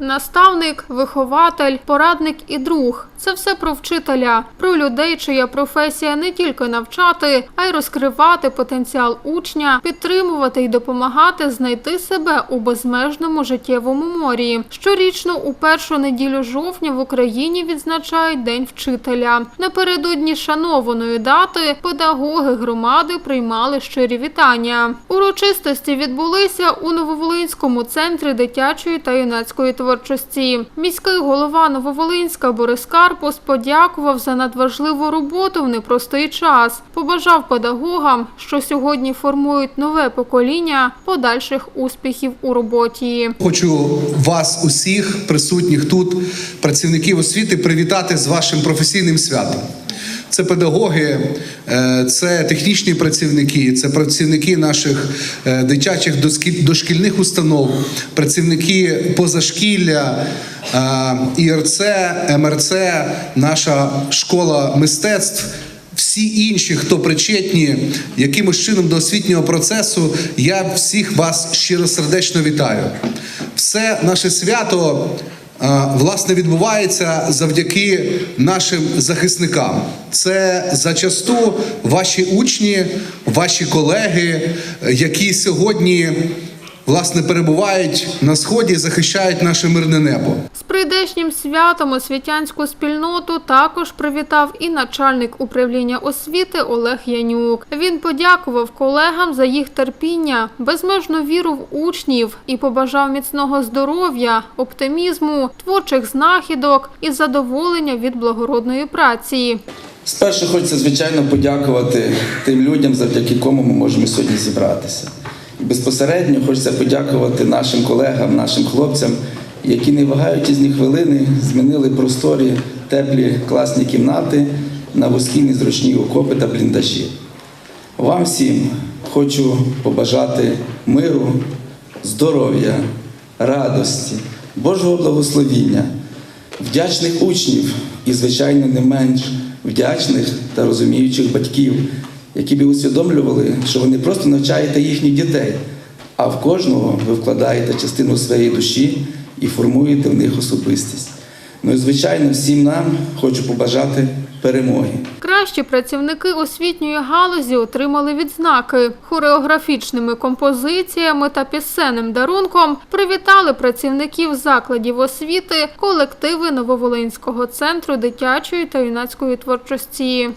Наставник, вихователь, порадник і друг це все про вчителя, про людей, чия професія не тільки навчати, а й розкривати потенціал учня, підтримувати і допомагати знайти себе у безмежному життєвому морі. Щорічно у першу неділю жовтня в Україні відзначають День вчителя. Напередодні шанованої дати педагоги громади приймали щирі вітання. Урочистості відбулися у Нововолинському центрі дитячої та юнацької творчості. Міський голова Нововолинська Борис Карпус подякував за надважливу роботу в непростий час. Побажав педагогам, що сьогодні формують нове покоління подальших успіхів у роботі. Хочу вас, усіх присутніх тут, працівників освіти, привітати з вашим професійним святом. Це педагоги, е, це технічні працівники, це працівники наших е, дитячих дошкільних установ, працівники позашкілля, е, ІРЦ, МРЦ, наша школа мистецтв. Всі інші, хто причетні якимось чином до освітнього процесу, я всіх вас щиросердечно вітаю. Все наше свято власне відбувається завдяки нашим захисникам. Це зачасту ваші учні, ваші колеги, які сьогодні власне перебувають на сході, і захищають наше мирне небо. З прийдешнім святом освітянську спільноту також привітав і начальник управління освіти Олег Янюк. Він подякував колегам за їх терпіння, безмежну віру в учнів і побажав міцного здоров'я, оптимізму, творчих знахідок і задоволення від благородної праці. Спершу хочеться, звичайно, подякувати тим людям, завдяки кому ми можемо сьогодні зібратися. Безпосередньо хочеться подякувати нашим колегам, нашим хлопцям, які не вагаючись ні хвилини, змінили просторі, теплі, класні кімнати на вузькі незручні окопи та бліндажі. Вам всім хочу побажати миру, здоров'я, радості, Божого благословіння, вдячних учнів і, звичайно, не менш вдячних та розуміючих батьків, які би усвідомлювали, що ви не просто навчаєте їхніх дітей, а в кожного ви вкладаєте частину своєї душі і формуєте в них особистість. Ну і звичайно, всім нам хочу побажати перемоги. Кращі працівники освітньої галузі отримали відзнаки хореографічними композиціями та пісенним дарунком. Привітали працівників закладів освіти, колективи Нововолинського центру дитячої та юнацької творчості.